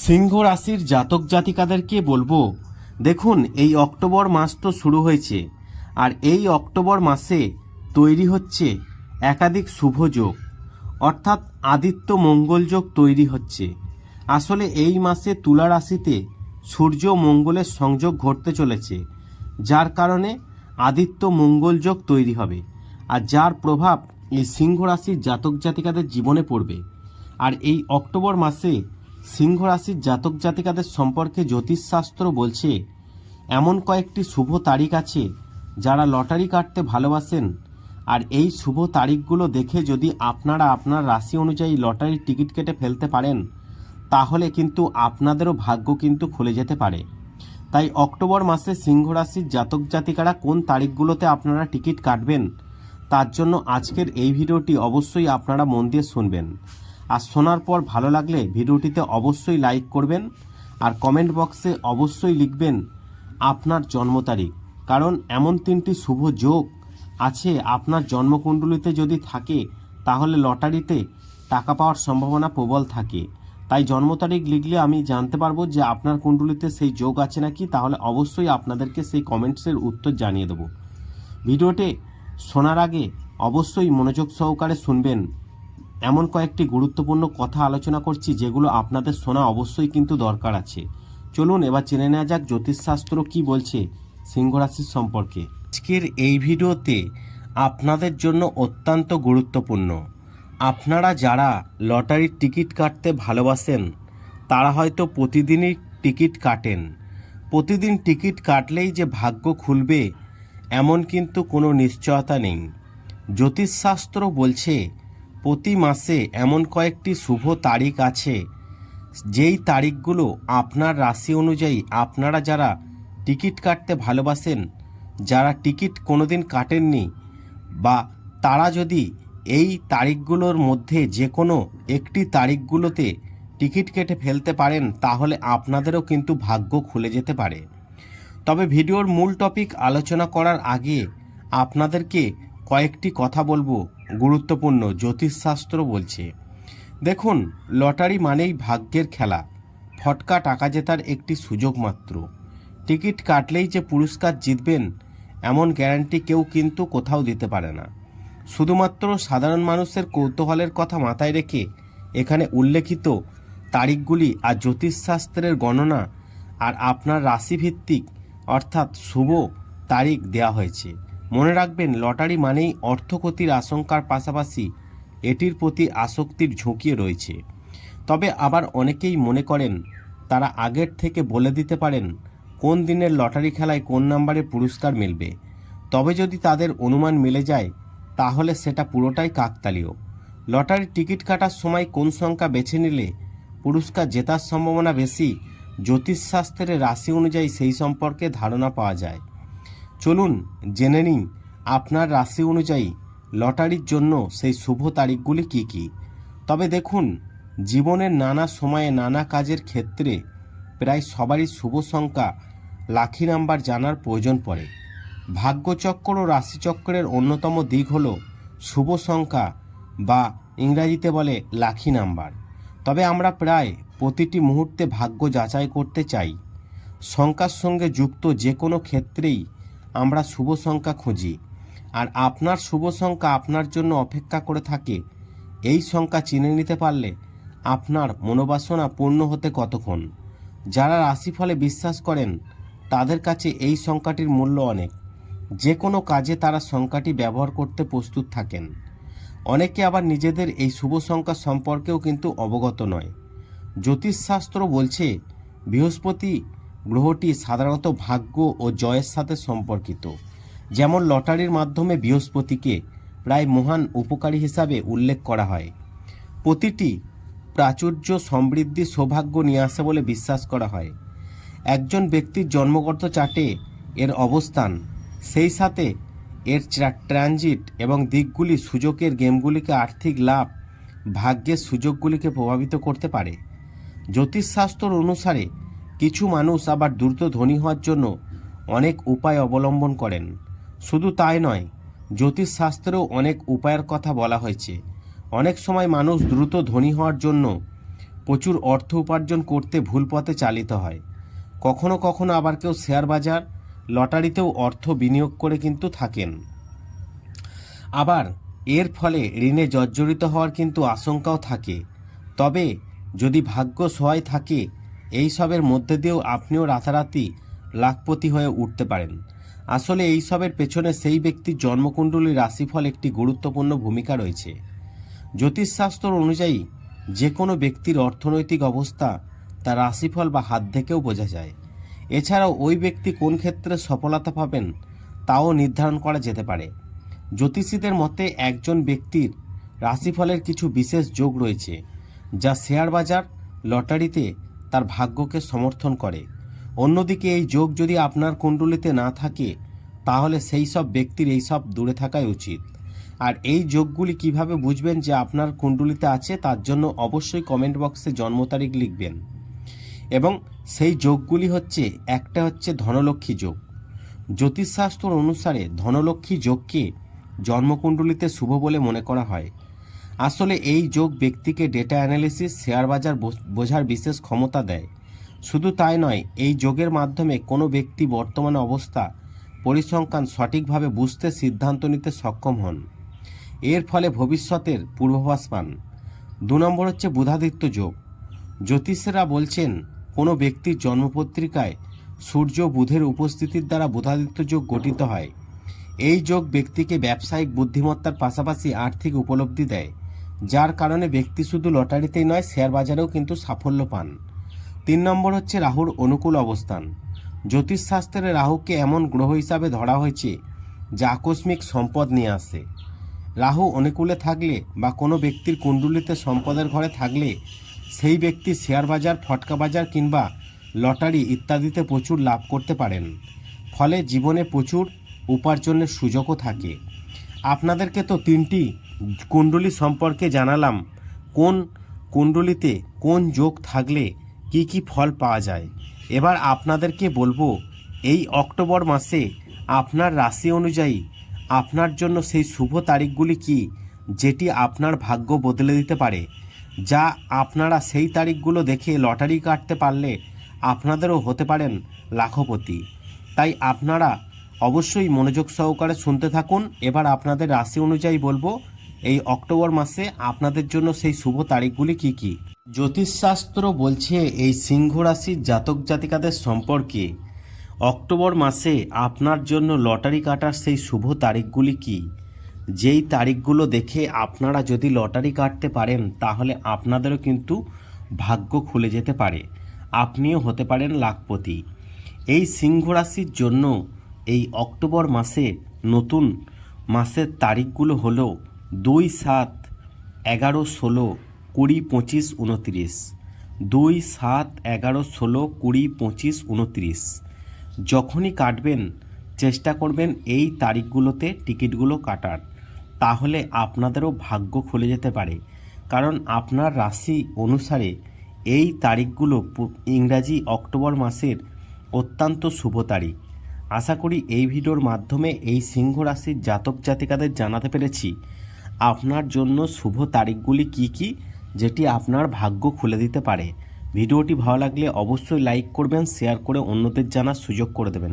সিংহ রাশির জাতক জাতিকাদেরকে বলব, দেখুন, এই অক্টোবর মাস তো শুরু হয়েছে, আর এই অক্টোবর মাসে তৈরি হচ্ছে একাধিক শুভ যোগ, অর্থাৎ আদিত্য মঙ্গল যোগ তৈরি হচ্ছে। আসলে এই মাসে তুলা রাশিতে সূর্য মঙ্গলের সংযোগ ঘটতে চলেছে, যার কারণে আদিত্য মঙ্গল যোগ তৈরি হবে, আর যার প্রভাব এই সিংহ রাশির জাতক জাতিকাদের জীবনে পড়বে। আর এই অক্টোবর মাসে সিংহ রাশির জাতক জাতিকাদের সম্পর্কে জ্যোতিষশাস্ত্র বলছে, এমন কয়েকটি শুভ তারিখ আছে যারা লটারি কাটতে ভালোবাসেন। আর এই শুভ তারিখগুলো দেখে যদি আপনারা আপনার রাশি অনুযায়ী লটারির টিকিট কেটে ফেলতে পারেন, তাহলে কিন্তু আপনাদেরও ভাগ্য কিন্তু খুলে যেতে পারে। তাই অক্টোবর মাসে সিংহ রাশির জাতক জাতিকারা কোন তারিখগুলোতে আপনারা টিকিট কাটবেন, তার জন্য আজকের এই ভিডিওটি অবশ্যই আপনারা মন দিয়ে শুনবেন। আর শোনার পর ভালো লাগলে ভিডিওটিতে অবশ্যই লাইক করবেন আর কমেন্ট বক্সে অবশ্যই লিখবেন আপনার জন্ম তারিখ। কারণ এমন তিনটি শুভ যোগ আছে, আপনার জন্মকুণ্ডলিতে যদি থাকে, তাহলে লটারিতে টাকা পাওয়ার সম্ভাবনা প্রবল থাকে। তাই জন্ম তারিখ লিখলে আমি জানতে পারব যে আপনার কুণ্ডলিতে সেই যোগ আছে নাকি, তাহলে অবশ্যই আপনাদেরকে সেই কমেন্টসের উত্তর জানিয়ে দেবো। ভিডিওটি শোনার আগে অবশ্যই মনোযোগ সহকারে শুনবেন। এমন কয়েকটি গুরুত্বপূর্ণ কথা আলোচনা করছি যেগুলো আপনাদের শোনা অবশ্যই কিন্তু দরকার আছে। চলুন এবার জেনে নেওয়া যাক জ্যোতিষশাস্ত্র কি বলছে সিংহ রাশির সম্পর্কে। আজকের এই ভিডিওতে আপনাদের জন্য অত্যন্ত গুরুত্বপূর্ণ। আপনারা যারা লটারির টিকিট কাটতে ভালোবাসেন, তারা হয়তো প্রতিদিনই টিকিট কাটেন। প্রতিদিন টিকিট কাটলেই যে ভাগ্য খুলবে, এমন কিন্তু কোনো নিশ্চয়তা নেই। জ্যোতিষশাস্ত্র বলছে প্রতি মাসে এমন কয়েকটি শুভ তারিখ আছে, যেই তারিখগুলো আপনার রাশি অনুযায়ী আপনারা যারা টিকিট কাটতে ভালোবাসেন, যারা টিকিট কোনোদিন কাটেননি, বা তারা যদি এই তারিখগুলোর মধ্যে যে কোনো একটি তারিখগুলোতে টিকিট কেটে ফেলতে পারেন, তাহলে আপনাদেরও কিন্তু ভাগ্য খুলে যেতে পারে। তবে ভিডিওর মূল টপিক আলোচনা করার আগে আপনাদেরকে কয়েকটি কথা বলব, গুরুত্বপূর্ণ জ্যোতিষশাস্ত্র বলছে। দেখুন, লটারি মানেই ভাগ্যের খেলা, ফটকা টাকা জেতার একটি সুযোগ মাত্র। টিকিট কাটলেই যে পুরস্কার জিতবেন, এমন গ্যারান্টি কেউ কিন্তু কোথাও দিতে পারে না। শুধুমাত্র সাধারণ মানুষের কৌতূহলের কথা মাথায় রেখে এখানে উল্লেখিত তারিখগুলি আর জ্যোতিষশাস্ত্রের গণনা আর আপনার রাশিভিত্তিক, অর্থাৎ শুভ, তারিখ দেওয়া হয়েছে। মনে রাখবেন, লটারি মানেই অর্থক্ষতির আশঙ্কার পাশাপাশি এটির প্রতি আসক্তির ঝুঁকিও রয়েছে। তবে আবার অনেকেই মনে করেন, তারা আগের থেকে বলে দিতে পারেন, কোন দিনের লটারি খেলায় কোন নাম্বারে পুরস্কার মিলবে। তবে যদি তাদের অনুমান মিলে যায়, তাহলে সেটা পুরোটাই কাকতালীয়। লটারির টিকিট কাটার সময় কোন সংখ্যা বেছে নিলে পুরস্কার জেতার সম্ভাবনা বেশি, জ্যোতিষশাস্ত্রের রাশি অনুযায়ী সেই সম্পর্কে ধারণা পাওয়া যায়। চলুন জেনে নিন আপনার রাশি অনুযায়ী লটারির জন্য সেই শুভ তারিখগুলি কি কি? তবে দেখুন, জীবনের নানা সময়ে নানা কাজের ক্ষেত্রে প্রায় সবারই শুভ সংখ্যা লাখি নাম্বার জানার প্রয়োজন পড়ে। ভাগ্যচক্র ও রাশিচক্রের অন্যতম দিক হল শুভ সংখ্যা বা ইংরাজিতে বলে লাখি নাম্বার। তবে আমরা প্রায় প্রতিটি মুহূর্তে ভাগ্য যাচাই করতে চাই। সংখ্যার সঙ্গে যুক্ত যে কোনো ক্ষেত্রেই আমরা শুভ সংখ্যা খুঁজি। আর আপনার শুভ সংখ্যা আপনার জন্য অপেক্ষা করে থাকে। এই সংখ্যা চিনে নিতে পারলে আপনার মনোবাসনা পূর্ণ হতে কতক্ষণ? যারা রাশিফলে বিশ্বাস করেন, তাদের কাছে এই সংখ্যাটির মূল্য অনেক। যে কোনো কাজে তারা সংখ্যাটি ব্যবহার করতে প্রস্তুত থাকেন। অনেকে আবার নিজেদের এই শুভ সংখ্যা সম্পর্কেও কিন্তু অবগত নয়। জ্যোতিষশাস্ত্র বলছে, বৃহস্পতি গ্রহটি সাধারণত ভাগ্য ও জয়ের সাথে সম্পর্কিত। যেমন লটারির মাধ্যমে বৃহস্পতিকে প্রায় মহান উপকারী হিসাবে উল্লেখ করা হয়। প্রতিটি প্রাচুর্য সমৃদ্ধি সৌভাগ্য নিয়ে আসে বলে বিশ্বাস করা হয়। একজন ব্যক্তির জন্মগত চার্টে এর অবস্থান, সেই সাথে এর ট্রানজিট এবং দিকগুলি সুযোগের গেমগুলিকে আর্থিক লাভ, ভাগ্যের সুযোগগুলিকে প্রভাবিত করতে পারে। জ্যোতিষশাস্ত্র অনুসারে কিছু মানুষ আবার দ্রুত ধনী হওয়ার জন্য অনেক উপায় অবলম্বন করেন। শুধু তাই নয়, জ্যোতিষশাস্ত্রেও অনেক উপায়ের কথা বলা হয়েছে। অনেক সময় মানুষ দ্রুত ধনী হওয়ার জন্য প্রচুর অর্থ উপার্জন করতে ভুল পথে চালিত হয়। কখনো কখনো আবার কেউ শেয়ার বাজার, লটারিতেও অর্থ বিনিয়োগ করে কিন্তু থাকেন। আবার এর ফলে ঋণে জর্জরিত হওয়ার কিন্তু আশঙ্কাও থাকে। তবে যদি ভাগ্য সহায় থাকে এই সবের মধ্যে দিয়েও আপনিও রাতারাতি লাখপতি হয়ে উঠতে পারেন। আসলে এই সবের পেছনে সেই ব্যক্তির জন্মকুণ্ডলীর রাশিফল একটি গুরুত্বপূর্ণ ভূমিকা রয়েছে। জ্যোতিষশাস্ত্র অনুযায়ী যে কোনো ব্যক্তির অর্থনৈতিক অবস্থা তার রাশিফল বা হাত থেকেও বোঝা যায়। এছাড়াও ওই ব্যক্তি কোন ক্ষেত্রে সফলতা পাবেন, তাও নির্ধারণ করা যেতে পারে। জ্যোতিষীদের মতে, একজন ব্যক্তির রাশিফলের কিছু বিশেষ যোগ রয়েছে, যা শেয়ার বাজার, লটারিতে তার ভাগ্যকে সমর্থন করে। অন্যদিকে এই যোগ যদি আপনার কুণ্ডলিতে না থাকে, তাহলে সেই সব ব্যক্তির এই সব দূরে থাকাই উচিত। আর এই যোগগুলি কীভাবে বুঝবেন যে আপনার কুণ্ডলিতে আছে, তার জন্য অবশ্যই কমেন্ট বক্সে জন্ম তারিখ লিখবেন। এবং সেই যোগগুলি হচ্ছে, একটা হচ্ছে ধনলক্ষ্মী যোগ। জ্যোতিষশাস্ত্র অনুসারে ধনলক্ষ্মী যোগকে জন্মকুণ্ডলিতে শুভ বলে মনে করা হয়। আসলে এই যোগ ব্যক্তিকে ডেটা অ্যানালিসিস শেয়ার বাজার বোঝ- বোঝার বিশেষ ক্ষমতা দেয়। শুধু তাই নয়, এই যোগের মাধ্যমে কোনো ব্যক্তি বর্তমান অবস্থা পরিসংখ্যান সঠিকভাবে বুঝতে সিদ্ধান্ত নিতে সক্ষম হন। এর ফলে ভবিষ্যতের পূর্বাভাস পান। দু নম্বর হচ্ছে বুধাদিত্য যোগ। জ্যোতিষেরা বলছেন, কোনো ব্যক্তির জন্মপত্রিকায় সূর্য বুধের উপস্থিতির দ্বারা বুধাদিত্য যোগ গঠিত হয়। এই যোগ ব্যক্তিকে ব্যবসায়িক বুদ্ধিমত্তার পাশাপাশি আর্থিক উপলব্ধি দেয়। যার কারণে ব্যক্তি শুধু লটারিতেই নয় শেয়ার বাজারেও কিন্তু সাফল্য পান। তিন নম্বর হচ্ছে রাহুর অনুকূল অবস্থান। জ্যোতিষশাস্ত্রে রাহুকে এমন গ্রহ হিসাবে ধরা হয়েছে, যা আকস্মিক সম্পদ নিয়ে আসে। রাহু অনুকূলে থাকলে বা কোনো ব্যক্তির কুণ্ডুলিতে সম্পদের ঘরে থাকলে, সেই ব্যক্তি শেয়ার বাজার ফটকা বাজার কিংবা লটারি ইত্যাদিতে প্রচুর লাভ করতে পারেন। ফলে জীবনে প্রচুর উপার্জনের সুযোগও থাকে। আপনাদেরকে তো তিনটি কুণ্ডলী সম্পর্কে জানালাম, কোন কুণ্ডলিতে কোন যোগ থাকলে কি কি ফল পাওয়া যায়। এবার আপনাদেরকে বলব, এই অক্টোবর মাসে আপনার রাশি অনুযায়ী আপনার জন্য সেই শুভ তারিখগুলি কি, যেটি আপনার ভাগ্য বদলে দিতে পারে, যা আপনারা সেই তারিখগুলো দেখে লটারি কাটতে পারলে আপনাদেরও হতে পারেন লাখপতি। তাই আপনারা অবশ্যই মনোযোগ সহকারে শুনতে থাকুন। এবার আপনাদের রাশি অনুযায়ী বলব এই অক্টোবর মাসে আপনাদের জন্য সেই শুভ তারিখগুলি কি কি? জ্যোতিষশাস্ত্র বলছে এই সিংহ রাশির জাতক জাতিকাদের সম্পর্কে। অক্টোবর মাসে আপনার জন্য লটারি কাটার সেই শুভ তারিখগুলি কি? যেই তারিখগুলো দেখে আপনারা যদি লটারি কাটতে পারেন, তাহলে আপনাদেরও কিন্তু ভাগ্য খুলে যেতে পারে। আপনিও হতে পারেন লাখপতি। এই সিংহ রাশির জন্য এই অক্টোবর মাসে নতুন মাসের তারিখগুলো হলো দুই সাত এগারো ষোলো কুড়ি পঁচিশ উনত্রিশ। দুই সাত এগারো ষোলো কুড়ি পঁচিশ উনত্রিশ। যখনই কাটবেন, চেষ্টা করবেন এই তারিখগুলোতে টিকিটগুলো কাটার। তাহলে আপনাদেরও ভাগ্য খুলে যেতে পারে। কারণ আপনার রাশি অনুসারে এই তারিখগুলো ইংরাজি অক্টোবর মাসের অত্যন্ত শুভ তারিখ। আশা করি এই ভিডিওর মাধ্যমে এই সিংহ রাশির জাতক জাতিকাদের জানাতে পেরেছি। আপনার জন্য শুভ তারিখগুলি কি কি, যেটি আপনার ভাগ্য খুলে দিতে পারে। ভিডিওটি ভালো লাগলে অবশ্যই লাইক করবেন শেয়ার করে অন্যদের জানার সুযোগ করে দেবেন।